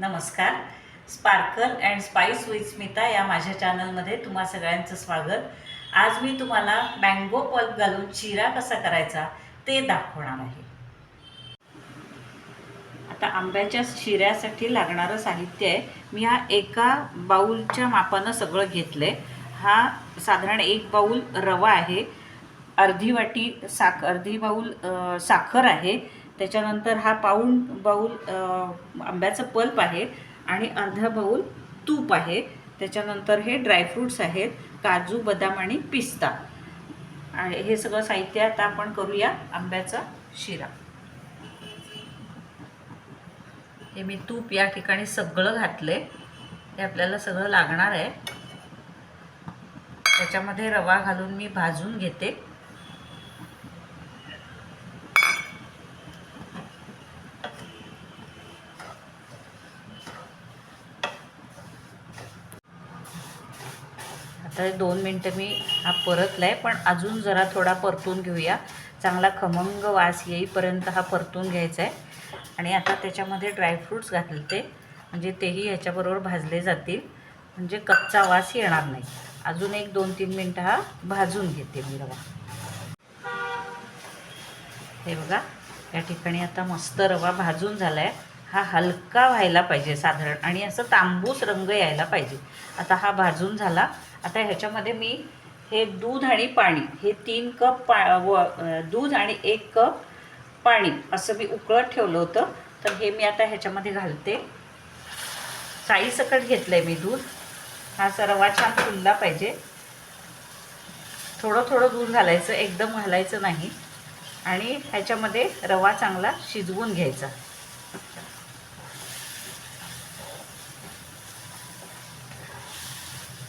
नमस्कार. Sparkle and spice with Smita या माझ्या चॅनलमध्ये तुम्हा सगळ्यांचं स्वागत. आज मी तुम्हाला मँगो पल्प घालून शिरा कसा करायचा ते दाखवणार आहे. आता आंब्याच्या शिऱ्यासाठी लागणारं साहित्य आहे. मी हा एका बाऊलच्या मापानं सगळं घेतलं आहे हा साधारण एक बाऊल रवा आहे. अर्धी वाटी साख अर्धी बाऊल साखर आहे. त्याच्यानंतर हा पाऊण बाऊल आंब्याचं पल्प आहे आणि अर्धा बाऊल तूप आहे. त्याच्यानंतर हे ड्रायफ्रूट्स आहेत काजू बदाम आणि पिस्ता. आणि हे सगळं साहित्य आता आपण करूया आंब्याचा शिरा. हे मी तूप या ठिकाणी सगळं घातले हे आपल्याला सगळं लागणार आहे. त्याच्यामध्ये रवा घालून मी भाजून घेते. तर दोन मिनटं मी हा परतला आहे पण अजून जरा थोडा परतून घेऊया. चांगला खमंग वास येईपर्यंत हा परतून घ्यायचा आहे आणि आता त्याच्यामध्ये ड्रायफ्रूट्स घातले म्हणजे तेही ह्याच्याबरोबर भाजले जातील. म्हणजे कच्चा वास येणार नाही. अजून एक दोन तीन मिनटं हा भाजून घेते मी रवा. हे बघा या ठिकाणी आता मस्त रवा भाजून झाला आहे हा हलका व्हायला पाहिजे साधारण आणि असं तांबूस रंग यायला पाहिजे. आता हा भाजून झाला. आता ह्याच्यामध्ये मी हे दूध आणि पाणी हे तीन कप पा व दूध आणि एक कप पाणी असं मी उकळत ठेवलं होतं. तर हे मी आता ह्याच्यामध्ये घालते. साईसकट घेतलं आहे मी दूध. हा असा रवा छान फुलला पाहिजे. थोडं थोडं दूध घालायचं एकदम घालायचं नाही. आणि ह्याच्यामध्ये रवा चांगला शिजवून घ्यायचा.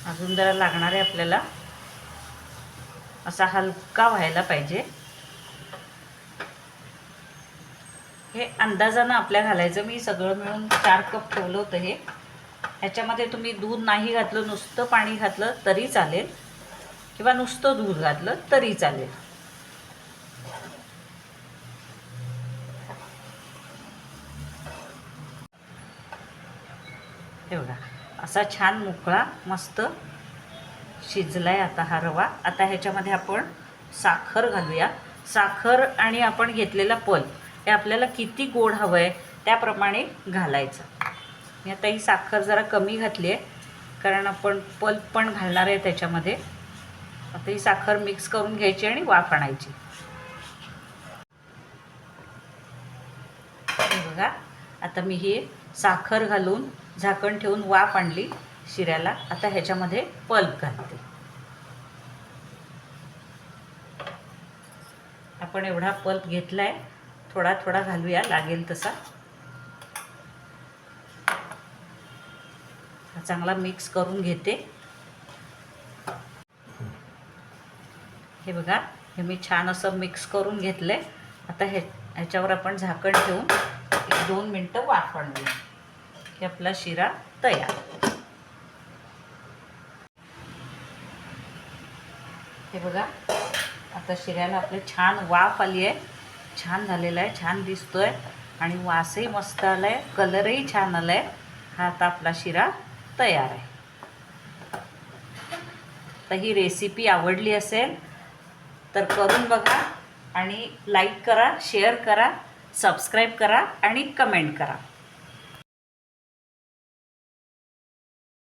अजून जरा लागणार आहे आपल्याला. असा हलका व्हायला पाहिजे. हे अंदाजानं आपल्या घालायचं. मी सगळं मिळून चार कप ठेवलं होतं हे. ह्याच्यामध्ये तुम्ही दूध नाही घातलं नुसतं पाणी घातलं तरी चालेल. किंवा नुसतं दूध घातलं तरी चालेल. एवढा असा छान मोकळा मस्त शिजला आहे आता हा रवा. आता ह्याच्यामध्ये आपण साखर घालूया. साखर आणि आपण घेतलेला पल हे आपल्याला किती गोड हवं आहे त्याप्रमाणे घालायचं. मी आता ही साखर जरा कमी घातली आहे कारण आपण पल्प पण घालणार आहे त्याच्यामध्ये. आता ही साखर मिक्स करून घ्यायची आणि वाफ आणायची. बघा आता मी ही साखर घालून झाकण ठेवून वाफ आणली शिऱ्याला. आता ह्याच्यामध्ये पल्प घालते. आपण एवढा पल्प घेतला आहे थोडा थोडा घालूया लागेल तसा. हा चांगला मिक्स करून घेते. हे बघा हे मी छान असं मिक्स करून घेतलं आहे आता हे ह्याच्यावर आपण झाकण ठेवून एक दोन मिनटं वाफ आणूया. की आपला शिरा तयार. हे बघा आता शिऱ्याला आपले छान वाफ आली आहे. छान झालेला आहे छान दिसतोय. आणि वासही मस्त आला आहे कलरही छान आला आहे हा आता आपला शिरा तयार आहे. तर ही रेसिपी आवडली असेल तर करून बघा आणि लाईक करा शेअर करा सबस्क्राईब करा आणि कमेंट करा.